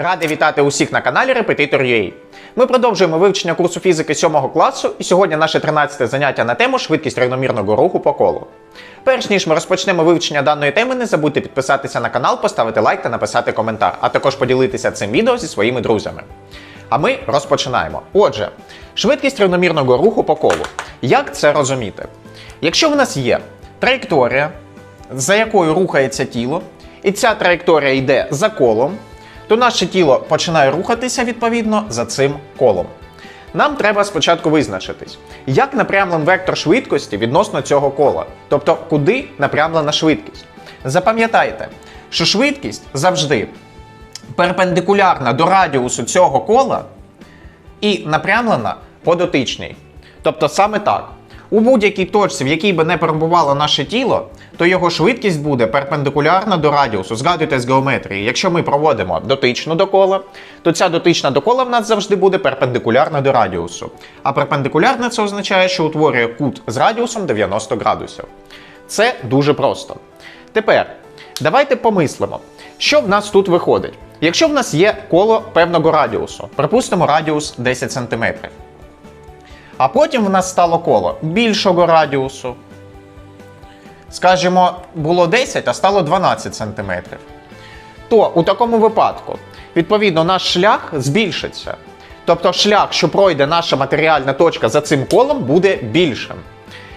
Радий вітати усіх на каналі Repetitor.ua. Ми продовжуємо вивчення курсу фізики 7 класу, і сьогодні наше 13 заняття на тему швидкість рівномірного руху по колу. Перш ніж ми розпочнемо вивчення даної теми, не забудьте підписатися на канал, поставити лайк та написати коментар, а також поділитися цим відео зі своїми друзями. А ми розпочинаємо. Отже, швидкість рівномірного руху по колу. Як це розуміти? Якщо в нас є траєкторія, за якою рухається тіло, і ця траєкторія йде за колом, то наше тіло починає рухатися відповідно за цим колом. Нам треба спочатку визначитись, як напрямлен вектор швидкості відносно цього кола, тобто куди напрямлена швидкість. Запам'ятайте, що швидкість завжди перпендикулярна до радіусу цього кола і напрямлена по дотичній. Тобто саме так. У будь-якій точці, в якій би не перебувало наше тіло, то його швидкість буде перпендикулярна до радіусу. Згадуйте з геометрії. Якщо ми проводимо дотичну до кола, то ця дотична до кола в нас завжди буде перпендикулярна до радіусу. А перпендикулярна це означає, що утворює кут з радіусом 90 градусів. Це дуже просто. Тепер давайте помислимо, що в нас тут виходить. Якщо в нас є коло певного радіусу, припустимо радіус 10 см. А потім в нас стало коло більшого радіусу. Скажімо, було 10, а стало 12 см. То у такому випадку, відповідно, наш шлях збільшиться. Тобто шлях, що пройде наша матеріальна точка за цим колом, буде більшим.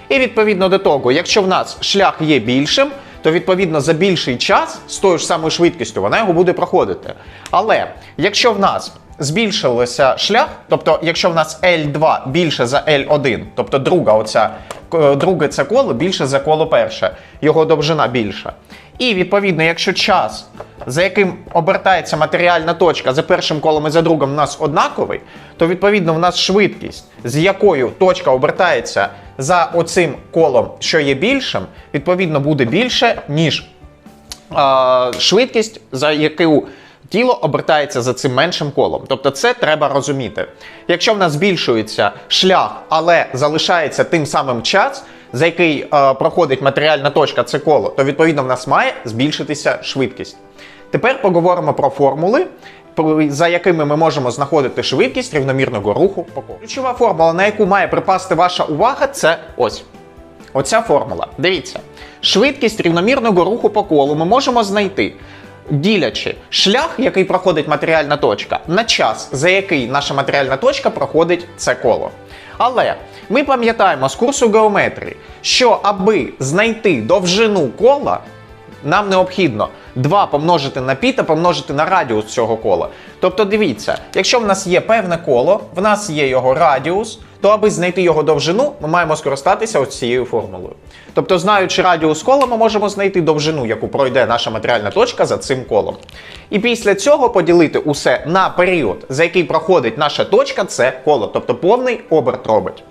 І відповідно до того, якщо в нас шлях є більшим, то відповідно за більший час з тою ж самою швидкістю вона його буде проходити. Але якщо в нас збільшилося шлях, тобто якщо в нас L2 більше за L1, тобто друга оця, е, друге це коло більше за коло перше, його довжина більша. І відповідно, якщо час, за яким обертається матеріальна точка за першим колом і за другим в нас однаковий, то відповідно в нас швидкість, з якою точка обертається за оцим колом, що є більшим, відповідно буде більше, ніж а, швидкість, за яку тіло обертається за цим меншим колом. Тобто це треба розуміти. Якщо в нас збільшується шлях, але залишається тим самим час, за який е, проходить матеріальна точка це коло, то відповідно в нас має збільшитися швидкість. Тепер поговоримо про формули, за якими ми можемо знаходити швидкість рівномірного руху по колу. Ключова формула, на яку має припасти ваша увага, це ось. Оця формула. Дивіться, швидкість рівномірного руху по колу ми можемо знайти, ділячи шлях, який проходить матеріальна точка, на час, за який наша матеріальна точка проходить це коло. Але ми пам'ятаємо з курсу геометрії, що аби знайти довжину кола, нам необхідно 2 помножити на пі та помножити на радіус цього кола. Тобто дивіться, якщо в нас є певне коло, в нас є його радіус, то аби знайти його довжину, ми маємо скористатися ось цією формулою.Тобто, знаючи радіус кола, ми можемо знайти довжину, яку пройде наша матеріальна точка за цим колом. І після цього поділити усе на період, за який проходить наша точка, це коло, тобто повний оберт робить.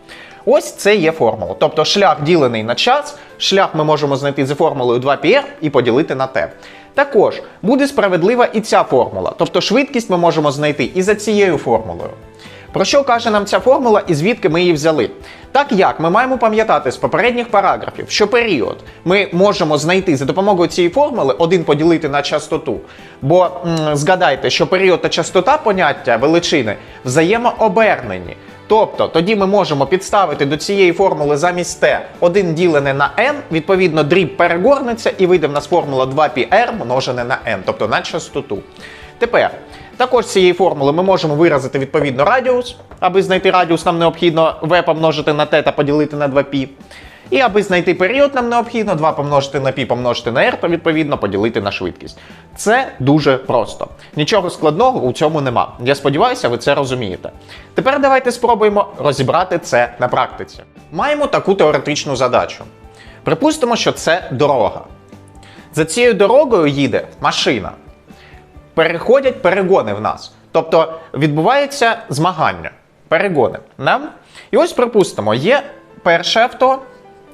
Ось це є формула. Тобто шлях ділений на час, шлях ми можемо знайти за формулою 2πr і поділити на t. Також буде справедлива і ця формула. Тобто швидкість ми можемо знайти і за цією формулою. Про що каже нам ця формула і звідки ми її взяли? Так як ми маємо пам'ятати з попередніх параграфів, що період ми можемо знайти за допомогою цієї формули 1 поділити на частоту. Бо м, згадайте, що період та частота поняття величини взаємообернені. Тобто тоді ми можемо підставити до цієї формули замість t 1 ділене на n, відповідно, дріб перегорнеться і вийде в нас формула 2πr множене на n, тобто на частоту. Тепер, також цієї формули ми можемо виразити відповідно радіус. Аби знайти радіус, нам необхідно v помножити на t та поділити на 2π. І аби знайти період, нам необхідно 2 помножити на π помножити на r та відповідно поділити на швидкість. Це дуже просто. Нічого складного у цьому нема. Я сподіваюся, ви це розумієте. Тепер давайте спробуємо розібрати це на практиці. Маємо таку теоретичну задачу. Припустимо, що це дорога. За цією дорогою їде машина. Переходять перегони в нас. Тобто відбувається змагання, перегони. Да? І ось припустимо, є перше авто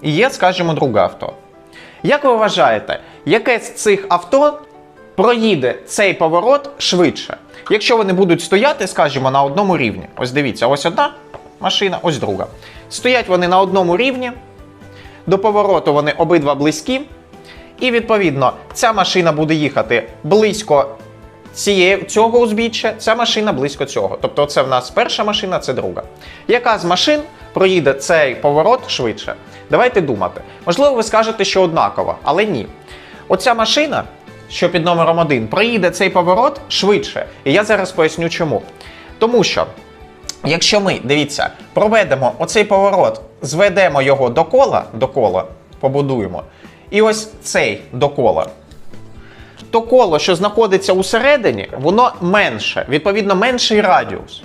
і є, скажімо, друге авто. Як ви вважаєте, яке з цих авто проїде цей поворот швидше? Якщо вони будуть стояти, скажімо, на одному рівні. Ось дивіться, ось одна машина, ось друга. Стоять вони на одному рівні, до повороту вони обидва близькі. І відповідно ця машина буде їхати близько цієї, цього узбіччя, ця машина близько цього. Тобто це в нас перша машина, це друга. Яка з машин проїде цей поворот швидше? Давайте думати. Можливо, ви скажете, що однаково, але ні. Оця машина, що під номером 1, проїде цей поворот швидше. І я зараз поясню чому. Тому що, якщо ми, дивіться, проведемо оцей поворот, зведемо його до кола, до кола, побудуємо, і ось цей до кола. То коло, що знаходиться усередині, воно менше, відповідно, менший радіус.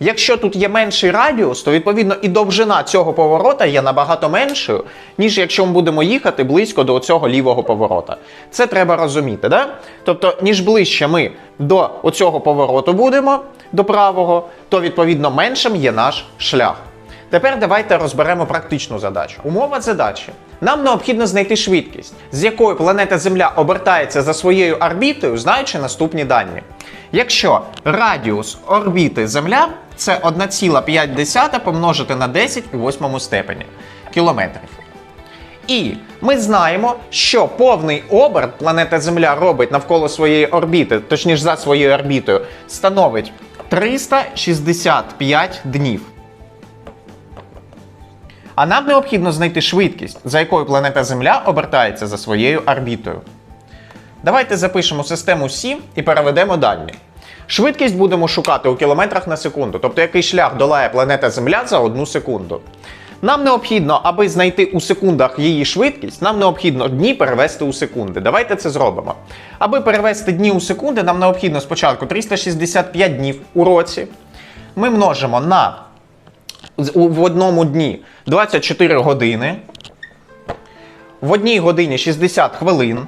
Якщо тут є менший радіус, то відповідно і довжина цього поворота є набагато меншою, ніж якщо ми будемо їхати близько до цього лівого поворота. Це треба розуміти, да? Тобто, ніж ближче ми до оцього повороту будемо, до правого, то відповідно меншим є наш шлях. Тепер давайте розберемо практичну задачу. Умова задачі. Нам необхідно знайти швидкість, з якою планета Земля обертається за своєю орбітою, знаючи наступні дані. Якщо радіус орбіти Земля це 1,5 помножити на 10 у восьмому степені кілометрів. І ми знаємо, що повний оберт планета Земля робить навколо своєї орбіти, точніше за своєю орбітою, становить 365 днів. А нам необхідно знайти швидкість, за якою планета Земля обертається за своєю орбітою. Давайте запишемо систему Сі і переведемо дані. Швидкість будемо шукати у кілометрах на секунду, тобто який шлях долає планета Земля за одну секунду. Нам необхідно, аби знайти у секундах її швидкість, нам необхідно дні перевести у секунди. Давайте це зробимо. Аби перевести дні у секунди, нам необхідно спочатку 365 днів у році. Ми множимо на в одному дні 24 години, в одній годині 60 хвилин,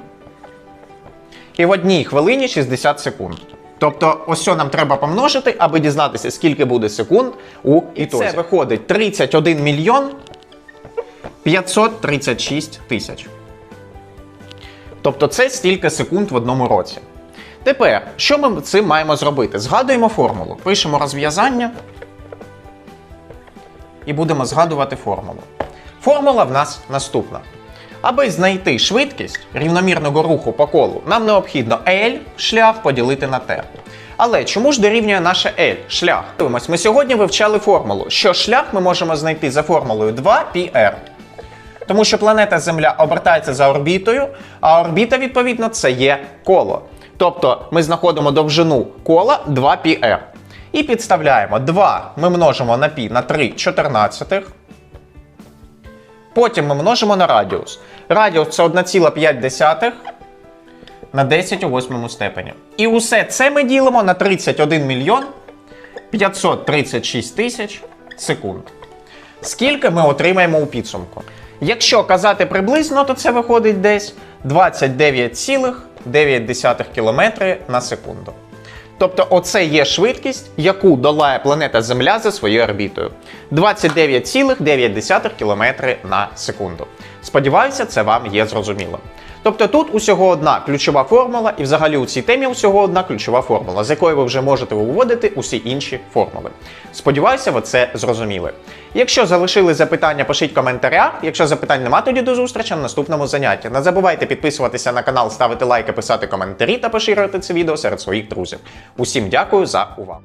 і в одній хвилині 60 секунд. Тобто, ось що нам треба помножити, аби дізнатися, скільки буде секунд у ітозі. Це виходить 31 мільйон 536 тисяч. Тобто це стільки секунд в одному році. Тепер, що ми цим маємо зробити? Згадуємо формулу. Пишемо розв'язання і будемо згадувати формулу. Формула в нас наступна. Аби знайти швидкість рівномірного руху по колу, нам необхідно L шлях поділити на T. Але чому ж дорівнює наше L шлях? Ми сьогодні вивчали формулу, що шлях ми можемо знайти за формулою 2πr. Тому що планета Земля обертається за орбітою, а орбіта, відповідно, це є коло. Тобто ми знаходимо довжину кола 2πr. І підставляємо 2 ми множимо на π на 3 чотирнадцятих. Потім ми множимо на радіус. Радіус це 1,5 на 10 у восьмому степені. І усе це ми ділимо на 31 мільйон 536 тисяч секунд. Скільки ми отримаємо у підсумку? Якщо казати приблизно, то це виходить десь 29,9 км на секунду. Тобто, оце є швидкість, яку долає планета Земля за своєю орбітою. 29,9 км на секунду. Сподіваюся, це вам є зрозуміло. Тобто тут усього одна ключова формула, і взагалі у цій темі усього одна ключова формула, з якої ви вже можете виводити усі інші формули. Сподіваюся, ви це зрозуміли. Якщо залишили запитання, пишіть в коментарях. Якщо запитань нема, тоді до зустрічі на наступному занятті. Не забувайте підписуватися на канал, ставити лайки, писати коментарі та поширювати це відео серед своїх друзів. Усім дякую за увагу.